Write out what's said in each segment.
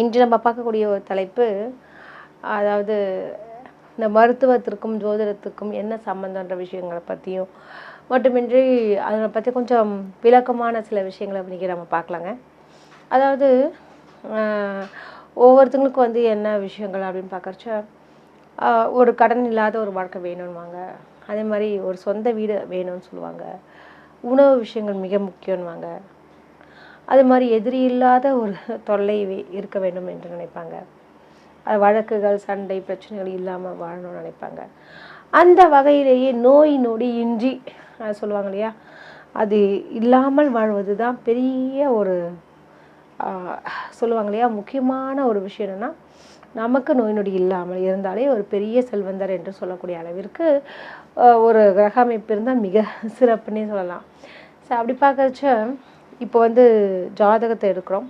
இன்று நம்ம பார்க்கக்கூடிய ஒரு தலைப்பு அதாவது இந்த மருத்துவத்திற்கும் ஜோதிடத்துக்கும் என்ன சம்மந்தன்ற விஷயங்களை பற்றியும் மட்டுமின்றி அதை பற்றி கொஞ்சம் விளக்கமான சில விஷயங்களை இன்றைக்கி நம்ம பார்க்கலாங்க. அதாவது ஒவ்வொருத்தங்களுக்கும் வந்து என்ன விஷயங்கள் அப்படின்னு பார்க்குறச்ச ஒரு கடன் இல்லாத ஒரு வாழ்க்கை வேணும்வாங்க அதே மாதிரி ஒரு சொந்த வீடு வேணும்னு சொல்லுவாங்க. உணவு விஷயங்கள் மிக முக்கியம்வாங்க அது மாதிரி எதிரி இல்லாத ஒரு தொல்லை இருக்க வேண்டும் என்று நினைப்பாங்க. அது வழக்குகள் சண்டை பிரச்சனைகள் இல்லாமல் வாழணும்னு நினைப்பாங்க. அந்த வகையிலேயே நோய் நொடி இன்றி சொல்லுவாங்க இல்லையா? அது இல்லாமல் வாழ்வது தான் பெரிய ஒரு சொல்லுவாங்க இல்லையா? முக்கியமான ஒரு விஷயம் என்னென்னா நமக்கு நோய் நொடி இல்லாமல் இருந்தாலே ஒரு பெரிய செல்வந்தர் என்று சொல்லக்கூடிய அளவிற்கு ஒரு கிரக அமைப்பு இருந்தால் மிக சிறப்புன்னே சொல்லலாம். ஸோ அப்படி பார்க்கறச்ச இப்போ வந்து ஜாதகத்தை எடுக்கிறோம்.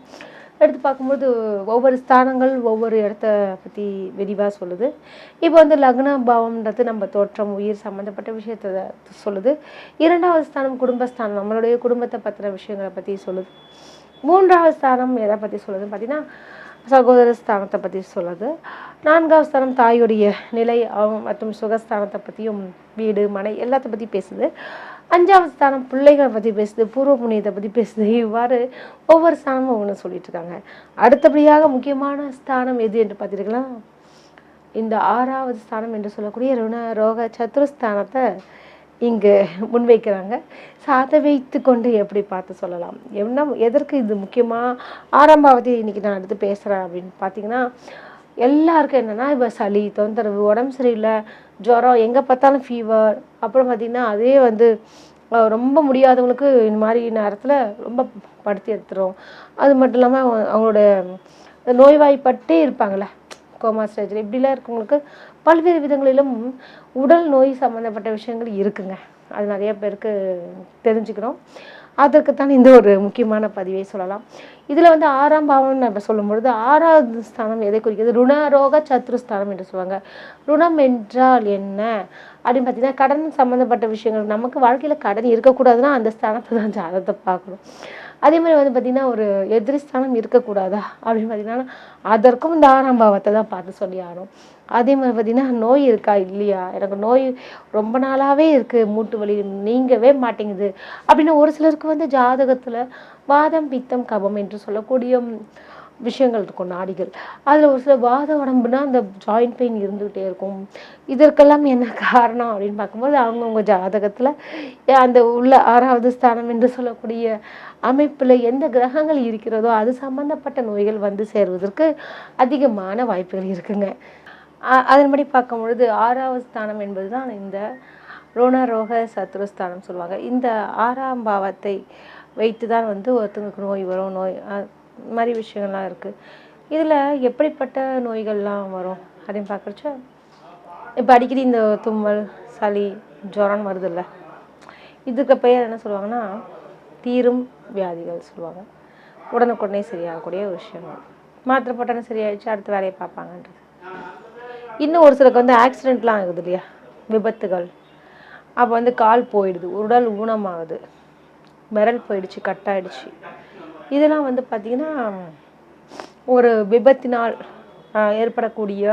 எடுத்து பார்க்கும்போது ஒவ்வொரு ஸ்தானங்கள் ஒவ்வொரு இடத்த பற்றி விரிவாக சொல்லுது. இப்போ வந்து லக்ன பாவம்ன்றது நம்ம தோற்றம் உயிர் சம்மந்தப்பட்ட விஷயத்தை சொல்லுது. இரண்டாவது ஸ்தானம் குடும்பஸ்தானம் நம்மளுடைய குடும்பத்தை பற்றின விஷயங்களை பற்றி சொல்லுது. மூன்றாவது ஸ்தானம் எதை பற்றி சொல்லுதுன்னு பார்த்தீங்கன்னா சகோதர ஸ்தானத்தை பற்றி சொல்லுது. நான்காவது ஸ்தானம் தாயுடைய நிலை மற்றும் சுகஸ்தானத்தை பற்றியும் வீடு மனை எல்லாத்த பற்றி பேசுது. அஞ்சாவது ஸ்தானம் பிள்ளைகளை பற்றி பேசுது பூர்வ புண்ணியத்தை பற்றி பேசுது. இவ்வாறு ஒவ்வொரு ஸ்தானமும் ஒன்று சொல்லிட்டு இருக்காங்க. அடுத்தபடியாக முக்கியமான ஸ்தானம் எது என்று பார்த்துருக்கலாம்? இந்த ஆறாவது ஸ்தானம் என்று சொல்லக்கூடிய ருண ரோக சத்துருஸ்தானத்தை இங்கு முன்வைக்கிறாங்க. ஸோ அதை வைத்து கொண்டு எப்படி பார்த்து சொல்லலாம்? என்ன எதற்கு இது முக்கியமாக ஆறாம் பாவத்தை இன்னைக்கு நான் எடுத்து பேசுகிறேன் அப்படின்னு பார்த்தீங்கன்னா எல்லாருக்கும் என்னென்னா இப்போ சளி தொந்தரவு உடம்பு சரியில்லை ஜுரம் எங்கே பார்த்தாலும் ஃபீவர் அப்புறம் பார்த்திங்கன்னா அதே வந்து ரொம்ப முடியாதவங்களுக்கு இந்த மாதிரி நேரத்தில் ரொம்ப படுத்தி எடுத்துரும். அது மட்டும் இல்லாமல் அவங்களோட நோய்வாய்ப்பட்டே இருப்பாங்களே கோமா ஸ்டேஜில் இப்படிலாம் இருக்கவங்களுக்கு பல்வேறு விதங்களிலும் உடல் நோய் சம்மந்தப்பட்ட விஷயங்கள் இருக்குங்க. அது நிறைய பேருக்கு தெரிஞ்சுக்கிறோம் அதற்குத்தான் இந்த ஒரு முக்கியமான பதிவை சொல்லலாம். இதில் வந்து ஆறாம் பாவம் நம்ம சொல்லும் பொழுது ஆறாவது ஸ்தானம் எதை குறிக்கிறது? ருணரோக சத்ருஸ்தானம் என்று சொல்லுவாங்க. ருணம் என்றால் என்ன? அப்படின்னு பார்த்தீங்கன்னா கடன் சம்மந்தப்பட்ட விஷயங்கள். நமக்கு வாழ்க்கையில் கடன் இருக்கக்கூடாதுன்னா அந்த ஸ்தானத்தை தான் ஜாதகத்தை பார்க்கணும். அதே மாதிரி வந்து பார்த்திங்கன்னா ஒரு எதிரிஸ்தானம் இருக்கக்கூடாதா? அப்படின்னு பார்த்தீங்கன்னா அதற்கும் இந்த ஆறாம் பாவத்தை தான் பார்த்து சொல்லி ஆகணும். அதே மாதிரி பார்த்திங்கன்னா நோய் இருக்கா இல்லையா? எனக்கு நோய் ரொம்ப நாளாகவே இருக்குது மூட்டு வலி நீங்கவே மாட்டேங்குது. அப்படின்னு ஒரு சிலருக்கு வந்து ஜாதகத்தில் வாதம் பித்தம் கபம் என்று சொல்லக்கூடிய விஷயங்கள் இருக்கும் நாடிகள் அதில் ஒரு சில வாத உடம்புனா அந்த ஜாயிண்ட் பெயின் இருந்துகிட்டே இருக்கும். இதற்கெல்லாம் என்ன காரணம் அப்படின்னு பார்க்கும்போது அவங்கவுங்க ஜாதகத்தில் அந்த உள்ள ஆறாவது ஸ்தானம் என்று சொல்லக்கூடிய அமைப்பில் எந்த கிரகங்கள் இருக்கிறதோ அது சம்பந்தப்பட்ட நோய்கள் வந்து சேருவதற்கு அதிகமான வாய்ப்புகள் இருக்குங்க. அதன்படி பார்க்கும் பொழுது ஆறாவது ஸ்தானம் என்பது தான் இந்த ரோணரோக சத்ருஸ்தானம் சொல்லுவாங்க. இந்த ஆறாம் பாவத்தை வைத்து தான் வந்து ஒருத்தங்களுக்கு நோய் வரும். நோய் இந்த மாதிரி விஷயங்கள்லாம் இருக்குது இதில் எப்படிப்பட்ட நோய்கள்லாம் வரும்? அப்படின்னு பார்க்குறச்ச இப்போ அடிக்கடி இந்த தும்மல் சளி ஜுரம் வருதுல்ல. இதுக்கு பெயர் என்ன சொல்லுவாங்கன்னா தீரும் வியாதிகள் சொல்லுவாங்க. உடனுக்குடனே சரியாகக்கூடிய ஒரு விஷயம் மாத்திரை போட்டாலும் சரியாயிடுச்சு அடுத்த வேலையை பார்ப்பாங்கன்றது. இன்னும் ஒரு சிலருக்கு வந்து ஆக்சிடெண்ட்லாம் ஆகுது இல்லையா? விபத்துகள். அப்போ வந்து கால் போயிடுது உடல் ஊனமாகுது. விரல் போயிடுச்சு கட்டாயிடுச்சு. இதெல்லாம் வந்து பார்த்திங்கன்னா ஒரு விபத்தினால் ஏற்படக்கூடிய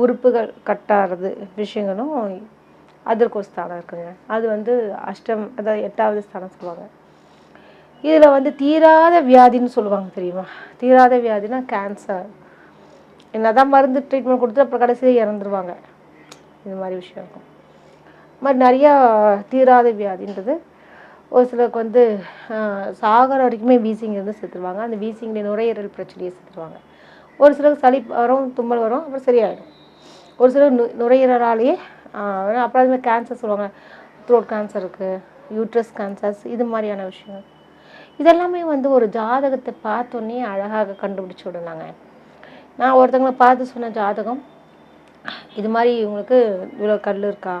உறுப்புகள் கட்டாகிறது விஷயங்களும் அதற்கு ஒரு ஸ்தானம் இருக்குங்க. அது வந்து அஷ்டம் அதாவது எட்டாவது ஸ்தானம் சொல்லுவாங்க. இதில் வந்து தீராத வியாதின்னு சொல்லுவாங்க தெரியுமா? தீராத வியாதினா கேன்சர் என்னதான் மருந்து ட்ரீட்மெண்ட் கொடுத்து அப்புறம் கடைசியில் இறந்துருவாங்க. இது மாதிரி விஷயம் இருக்கும். இது மாதிரி நிறையா தீராத வியாதின்றது ஒரு சிலருக்கு வந்து ஆஹ், சாகர வரைக்குமே வீசிங் இருந்து செத்துருவாங்க. அந்த வீசிங்கில் நுரையீரல் பிரச்சனையை செத்துருவாங்க. ஒரு சிலருக்கு சளி வரும் தும்மல் வரும் அப்புறம் சரியாயிடும். ஒரு சிலர் நு நுரையீரலாலேயே அப்புறம் அதுமாதிரி கேன்சர் சொல்லுவாங்க. த்ரோட் கேன்சர் இருக்குது யூட்ரஸ் கேன்சர்ஸ் இது மாதிரியான விஷயங்கள். இதெல்லாமே வந்து ஒரு ஜாதகத்தை பார்த்தோன்னே அழகாக கண்டுபிடிச்சி விடலாங்க. நான் ஒருத்தவங்களை பார்த்து சொன்ன ஜாதகம் இது மாதிரி இவங்களுக்கு இவ்வளோ கல் இருக்கா?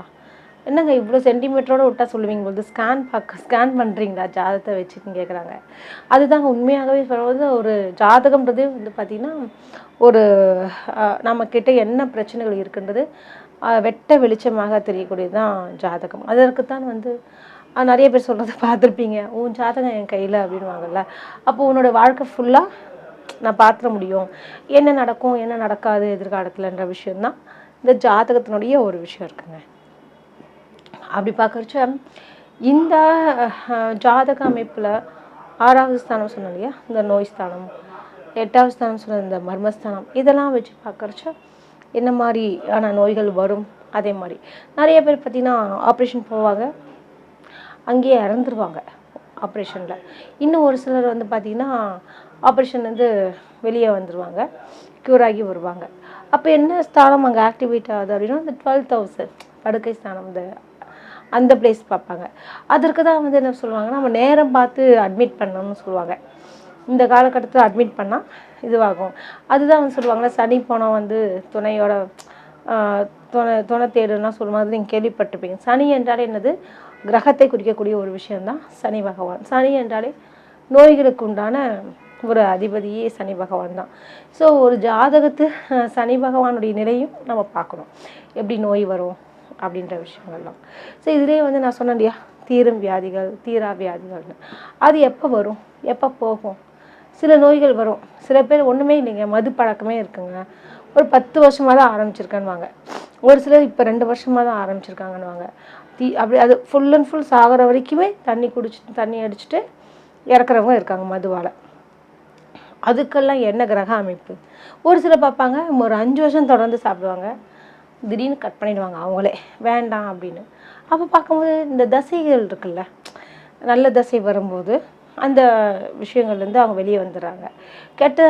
என்னங்க இவ்வளோ சென்டிமீட்டரோடு விட்டா சொல்லுவீங்க போது ஸ்கேன் பார்க்க ஸ்கேன் பண்ணுறீங்களா ஜாதகத்தை வச்சுன்னு கேட்குறாங்க அதுதாங்க உண்மையாகவே சொல்வது ஒரு ஜாதகம்ன்றது வந்து பார்த்திங்கன்னா ஒரு நம்மக்கிட்ட என்ன பிரச்சனைகள் இருக்குன்றது வெட்ட வெளிச்சமாக தெரியக்கூடியது தான் ஜாதகம். அதற்குத்தான் வந்து நிறைய பேர் சொல்கிறத பார்த்துருப்பீங்க. உன் ஜாதகம் என் கையில் அப்படின்வாங்கல்ல அப்போ உன்னோட வாழ்க்கை ஃபுல்லாக நான் பார்த்துட முடியும். என்ன நடக்கும் என்ன நடக்காது எதிர்காலத்தில்ன்ற விஷயந்தான் இந்த ஜாதகத்தினுடைய ஒரு விஷயம் இருக்குங்க. அப்படி பார்க்குறச்ச இந்த ஜாதக அமைப்பில் ஆறாவது ஸ்தானம் சொன்னோம் இல்லையா இந்த நோய் ஸ்தானம். எட்டாவது ஸ்தானம் சொன்ன இந்த மர்மஸ்தானம். இதெல்லாம் வச்சு பார்க்குறச்ச என்ன மாதிரியான நோய்கள் வரும்? அதே மாதிரி. நிறைய பேர் பார்த்திங்கன்னா ஆப்ரேஷன் போவாங்க. அங்கேயே இறந்துருவாங்க ஆப்ரேஷனில் இன்னும் ஒரு சிலர் வந்து பார்த்திங்கன்னா ஆப்ரேஷன் வந்து வெளியே வந்துடுவாங்க க்யூர் ஆகி வருவாங்க. அப்போ என்ன ஸ்தானம் அங்கே ஆக்டிவேட் ஆகுது அப்படின்னா இந்த டுவெல் தௌசண்ட் படுக்கை ஸ்தானம் இந்த அந்த பிளேஸ் பார்ப்பாங்க. அதற்கு தான் வந்து என்ன சொல்லுவாங்கன்னா நம்ம நேரம் பார்த்து அட்மிட் பண்ணணும்னு சொல்லுவாங்க. இந்த காலகட்டத்தில் அட்மிட் பண்ணால் இதுவாகும். அதுதான் வந்து சொல்லுவாங்களே சனி போனால் வந்து துணையோட துணை துணை தேடுன்னா சொல்லுவாங்க நீங்கள் கேள்விப்பட்டிருப்பீங்க. சனி என்றாலே என்னது? கிரகத்தை குறிக்கக்கூடிய ஒரு விஷயம்தான் சனி பகவான். சனி என்றாலே நோய்களுக்கு உண்டான ஒரு அதிபதியே சனி பகவான் தான். ஸோ ஒரு ஜாதகத்து சனி பகவானுடைய நிலையும் நம்ம பார்க்கணும். எப்படி நோய் வரும்? அப்படின்ற விஷயங்கள்லாம். ஸோ இதுலேயே வந்து நான் சொன்னேன் இல்லையா? தீரும் வியாதிகள் தீரா வியாதிகள்னு. அது எப்போ வரும்? எப்போ போகும்? சில நோய்கள் வரும். சில பேர் ஒன்றுமே இல்லைங்க. மது பழக்கமே இருக்குங்க. ஒரு பத்து வருஷமாக தான் ஆரம்பிச்சிருக்கேன்னுவாங்க. ஒரு சிலர் இப்போ ரெண்டு வருஷமாக தான் ஆரம்பிச்சிருக்காங்கன்னுவாங்க. தீ அப்படி அது ஃபுல் அண்ட் ஃபுல் சாகிற வரைக்குமே தண்ணி குடிச்சிட்டு தண்ணி அடிச்சுட்டு இறக்குறவங்க இருக்காங்க மதுவால். அதுக்கெல்லாம் என்ன கிரக அமைப்பு? ஒரு சிலர் பார்ப்பாங்க ஒரு அஞ்சு வருஷம் தொடர்ந்து சாப்பிடுவாங்க. திடீர்னு கட் பண்ணிடுவாங்க அவங்களே. வேண்டாம் அப்படின்னு. அப்போ பார்க்கும்போது இந்த தசைகள் இருக்குல்ல நல்ல தசை வரும்போது அந்த விஷயங்கள்லேருந்து அவங்க வெளியே வந்துடுறாங்க. கெட்ட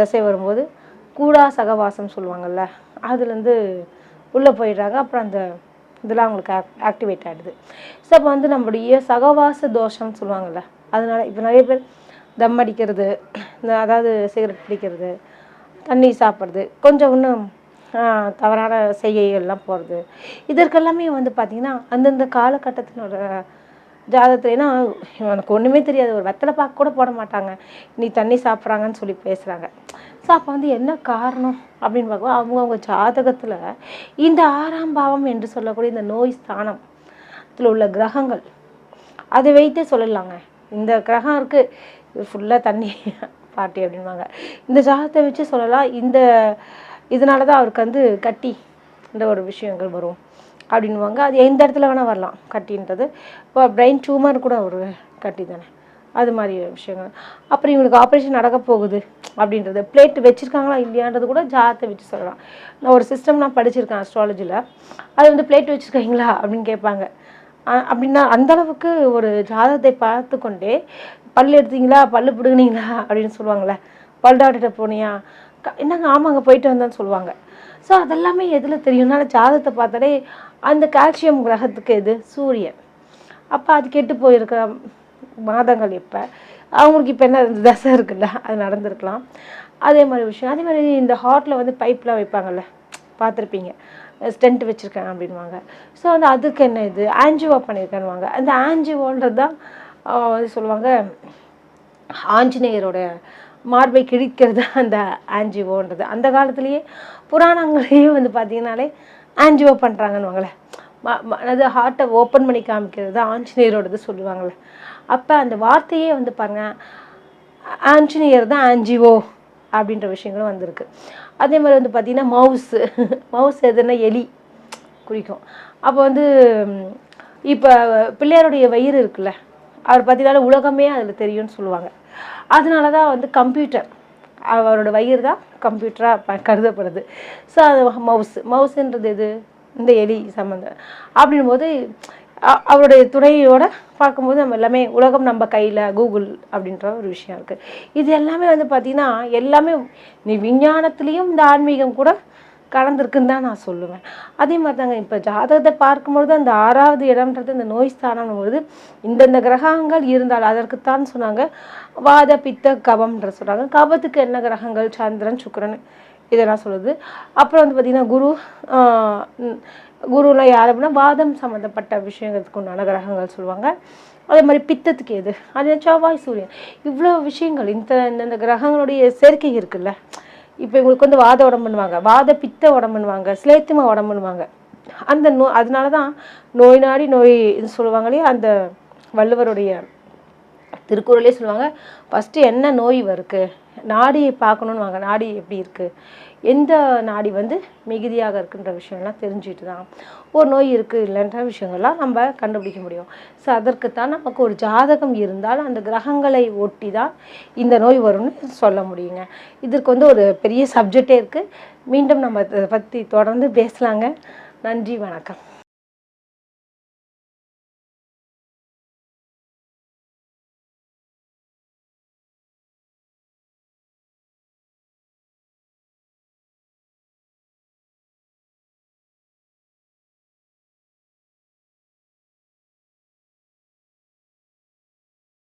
தசை வரும்போது கூடா சகவாசம் சொல்லுவாங்கள்ல அதுலேருந்து உள்ளே போயிடுறாங்க. அப்புறம் அந்த இதெல்லாம் அவங்களுக்கு ஆக் ஆக்டிவேட் ஆகிடுது ஸோ அப்போ வந்து நம்மளுடைய சகவாச தோஷம்னு சொல்லுவாங்கல்ல அதனால் இப்போ நிறைய பேர் தம் அடிக்கிறது இந்த அதாவது சிகரெட் பிடிக்கிறது தண்ணி சாப்பிட்றது கொஞ்சம் இன்னும் தவறான செய்கைகள்லாம் போகிறது இதற்கெல்லாமே வந்து பார்த்திங்கன்னா அந்தந்த காலகட்டத்தினோட ஜாதகத்தில் ஏன்னா எனக்கு ஒன்றுமே தெரியாது. ஒரு வெத்தலை பாக்கு கூட போட மாட்டாங்க. நீ தண்ணி சாப்பிட்றாங்கன்னு சொல்லி பேசுகிறாங்க ஸோ அப்போ வந்து என்ன காரணம் அப்படின்னு பார்க்கும் அவங்கவுங்க ஜாதகத்தில் இந்த ஆறாம் பாவம் என்று சொல்லக்கூடிய இந்த நோய் ஸ்தானம் இதில் உள்ள கிரகங்கள் அதை வைத்தே சொல்லலாங்க. இந்த கிரகம் இருக்குது ஃபுல்லாக தண்ணி பாட்டி அப்படின்வாங்க இந்த ஜாதகத்தை வச்சு சொல்லலாம். இந்த இதனால தான் அவருக்கு வந்து கட்டி இந்த ஒரு விஷயங்கள் வரும் அப்படின்வாங்க அது எந்த இடத்துல வேணால் வரலாம் கட்டின்றது. இப்போ பிரெயின் டியூமர் கூட ஒரு கட்டி தானே. அது மாதிரி விஷயங்கள். அப்புறம் இவங்களுக்கு ஆப்ரேஷன் நடக்க போகுது அப்படின்றது. பிளேட் வச்சுருக்காங்களா இல்லையான்றது கூட ஜாதத்தை வச்சு சொல்லலாம். நான் ஒரு சிஸ்டம் நான் படிச்சிருக்கேன் அஸ்ட்ராலஜியில் அது வந்து பிளேட் வச்சுருக்கீங்களா அப்படின்னு கேட்பாங்க. அப்படின்னா அந்த அளவுக்கு ஒரு ஜாதகத்தை பார்த்து கொண்டே பல் எடுத்தீங்களா? பல்லு பிடுங்கினீங்களா? அப்படின்னு சொல்லுவாங்களே பல் டாக்டர்கிட்ட போனியா? என்னங்க ஆமாங்க போயிட்டு வந்தேன்னு சொல்லுவாங்க. ஸோ அதெல்லாமே எதில் தெரியும்னால ஜாதகத்தை பார்த்தாலே அந்த கால்சியம் கிரகத்துக்கு எது? சூரியன். அப்போ அது கெட்டு போயிருக்கிற மாதங்கள் எப்போ? அவங்களுக்கு இப்போ என்ன இந்த தசை இருக்குல்ல அது நடந்திருக்கலாம். அதே மாதிரி விஷயம். அதே மாதிரி இந்த ஹார்ட்டில் வந்து பைப்லாம் வைப்பாங்கல்ல பார்த்துருப்பீங்க. ஸ்டென்ட் வச்சுருக்கேன் அப்படின்வாங்க ஸோ வந்து அதுக்கு என்ன இது? ஆன்ஜிஓ பண்ணியிருக்கேன்வாங்க அந்த ஆஞ்சிவோன்றது தான் வந்து சொல்லுவாங்க ஆஞ்சநேயரோட மார்பை கிழிக்கிறது அந்த ஆன்ஜிஓன்றது அந்த காலத்துலேயே புராணங்களையும் வந்து பார்த்தீங்கன்னாலே ஆன்ஜிஓ பண்ணுறாங்கன்னு அது ஹார்ட்டை ஓப்பன் பண்ணி காமிக்கிறது தான் ஆஞ்சநேயரோடது சொல்லுவாங்கள்ல அப்போ அந்த வார்த்தையே வந்து பாருங்க ஆஞ்சநேயர் தான் ஆன்ஜிஓ அப்படின்ற விஷயங்களும் வந்திருக்கு. அதே மாதிரி வந்து பார்த்தீங்கன்னா மவுஸு மவுஸ் எதுன்னா எலி குறிக்கும். அப்போ வந்து இப்போ பிள்ளையாருடைய வயிறு இருக்குல்ல அவர் பார்த்தீங்கன்னா உலகமே அதில் தெரியும்னு சொல்லுவாங்க. அதனால தான் வந்து கம்ப்யூட்டர் அவரோட வயிறு தான் கம்ப்யூட்டராக கருதப்படுது. ஸோ அது மவுஸ் மவுஸுன்றது எது? இந்த எலி சம்மந்தம் அப்படின்னும் போது அவருடைய துணையோட பார்க்கும்போது நம்ம எல்லாமே உலகம் நம்ம கையில் கூகுள் அப்படின்ற ஒரு விஷயம் இருக்குது இது எல்லாமே வந்து பார்த்திங்கன்னா எல்லாமே நீ விஞ்ஞானத்துலேயும் இந்த ஆன்மீகம் கூட கலந்துருக்குன்னு தான் நான் சொல்லுவேன். அதே மாதிரி தாங்க இப்போ ஜாதகத்தை பார்க்கும்பொழுது அந்த ஆறாவது இடம்ன்றது இந்த நோய் ஸ்தானம் பொழுது இந்தந்த கிரகங்கள் இருந்தால் அதற்குத்தான் சொன்னாங்க வாத பித்த கபம்ன்ற சொல்கிறாங்க கபத்துக்கு என்ன கிரகங்கள்? சந்திரன் சுக்கரன் இதெல்லாம் சொல்லுது அப்புறம் வந்து பார்த்திங்கன்னா குரு குருலாம் யார் அப்படின்னா வாதம் சம்மந்தப்பட்ட விஷயங்களுக்கு உண்டான கிரகங்கள் சொல்லுவாங்க. அதே மாதிரி பித்தத்துக்கு எது? அது செவ்வாய் சூரியன். இவ்வளோ விஷயங்கள் இந்த இந்த கிரகங்களுடைய சேர்க்கை இருக்குல்ல. இப்போ இவங்களுக்கு வந்து வாத உடம்புன்னுவாங்க வாத பித்த உடம்புன்னுவாங்க சிலேத்தும உடம்புன்னுவாங்க அந்த நோ அதனால தான் நோய் நாடி நோய் இது சொல்லுவாங்க இல்லையா? அந்த வள்ளுவருடைய திருக்குறளே சொல்லுவாங்க ஃபஸ்ட்டு என்ன நோய் இருக்கு நாடியை பார்க்கணுன்னு வாங்க. நாடி எப்படி இருக்குது எந்த நாடி வந்து மிகுதியாக இருக்குன்ற விஷயம்லாம் தெரிஞ்சுட்டு தான். ஒரு நோய் இருக்குது இல்லைன்ற விஷயங்கள்லாம் நம்ம கண்டுபிடிக்க முடியும். ஸோ அதற்குத்தான் நமக்கு ஒரு ஜாதகம் இருந்தால் அந்த கிரகங்களை ஒட்டி தான் இந்த நோய் வரும்னு சொல்ல முடியுங்க. இதற்கு வந்து ஒரு பெரிய சப்ஜெக்டே இருக்குது மீண்டும் நம்ம இதை பற்றி தொடர்ந்து பேசலாங்க. நன்றி வணக்கம்.